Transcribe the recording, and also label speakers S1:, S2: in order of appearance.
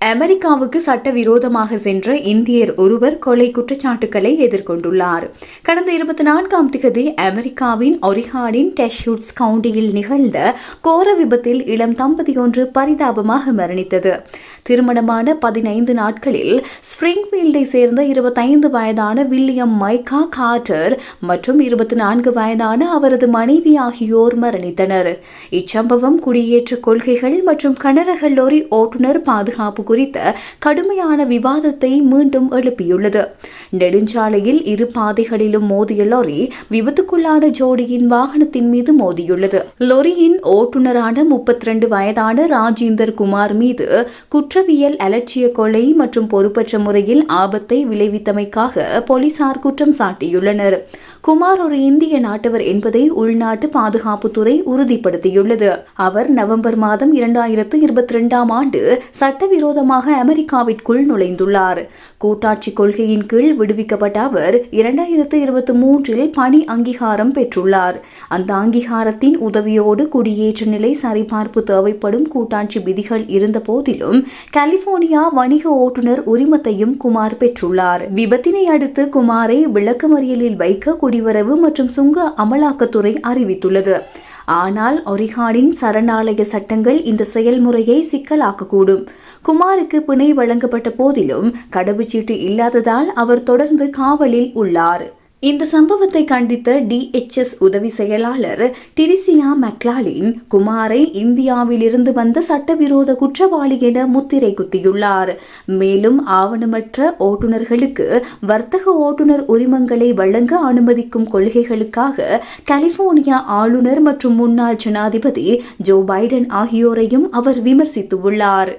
S1: அமெரிக்காவுக்கு சட்டவிரோதமாக சென்ற இந்தியர் ஒருவர் கொலை குற்றச்சாட்டுகளை எதிர்கொண்டுள்ளார். கடந்த இருபத்தி நான்காம் திகதி அமெரிக்காவின் ஒரிஹானின் டெஷூட்ஸ் கவுண்டியில் நிகழ்ந்த கோர விபத்தில் இளம் தம்பதியொன்று பரிதாபமாக மரணித்தது. திருமணமான பதினைந்து நாட்களில் ஸ்பிரிங்ஃபீல்டை சேர்ந்த இருபத்தைந்து வயதான வில்லியம் மைக்கா கார்டர் மற்றும் இருபத்தி நான்கு வயதான அவரது மனைவி ஆகியோர் மரணித்தனர். இச்சம்பவம் குடியேற்ற கொள்கைகள் மற்றும் கனரக லோரி ஓட்டுநர் பாதுகாப்பு குறித்த கடுமையான விவாதத்தை மீண்டும் எழுப்பியுள்ளது. நெடுஞ்சாலையில் இரு பாதைகளிலும் மோதிய லாரி விபத்துக்குள்ளான ஜோடியின் வாகனத்தின் மீது மோதியுள்ளது. லொரியின் ஓட்டுநரான முப்பத்தி ரெண்டு வயதான ராஜேந்தர் குமார் மீது குற்றவியல் அலட்சிய கொலை மற்றும் பொறுப்பற்ற முறையில் ஆபத்தை விளைவித்தமைக்காக போலீசார் குற்றம் சாட்டியுள்ளனர். குமார் ஒரு இந்திய நாட்டவர் என்பதை உள்நாட்டு பாதுகாப்புத்துறை உறுதிப்படுத்தியுள்ளது. அவர் நவம்பர் மாதம் இரண்டாயிரத்து இருபத்தி ரெண்டாம் ஆண்டு சட்டவிரோத விரோதமாக அமெரிக்காவிற்குள் நுழைந்துள்ளார். கூட்டாட்சி கொள்கையின் கீழ் விடுவிக்கப்பட்ட அவர் இரண்டாயிரத்து இருபத்தி மூன்றில் பணி அங்கீகாரம் பெற்றுள்ளார். அந்த அங்கீகாரத்தின் உதவியோடு குடியேற்ற நிலை சரிபார்ப்பு தேவைப்படும் கூட்டாட்சி விதிகள் இருந்த போதிலும் கலிபோர்னியா வணிக ஓட்டுநர் உரிமத்தையும் குமார் பெற்றுள்ளார். விபத்தினை அடுத்து குமாரை விளக்கமறியலில் வைக்க குடிவரவு மற்றும் சுங்க அமலாக்கத்துறை அறிவித்துள்ளது. ஆனால் ஒரிகானின் சரணாலய சட்டங்கள் இந்த செயல்முறையை சிக்கலாக்கக்கூடும். குமாருக்கு பிணை வழங்கப்பட்ட போதிலும் கடவுச்சீட்டு இல்லாததால் அவர் தொடர்ந்து காவலில் உள்ளார். இந்த சம்பவத்தை கண்டித்த டிஎச்எஸ் உதவி செயலாளர் டிரிசியா மெக்லாலின் குமாரை இந்தியாவிலிருந்து வந்த சட்டவிரோத குற்றவாளி என முத்திரை குத்தியுள்ளார். மேலும் ஆவணமற்ற ஓட்டுநர்களுக்கு வர்த்தக ஓட்டுநர் உரிமங்களை வழங்க அனுமதிக்கும் கொள்கைகளுக்காக கலிபோர்னியா ஆளுநர் மற்றும் முன்னாள் ஜனாதிபதி ஜோ பைடன் ஆகியோரையும் அவர் விமர்சித்துள்ளார்.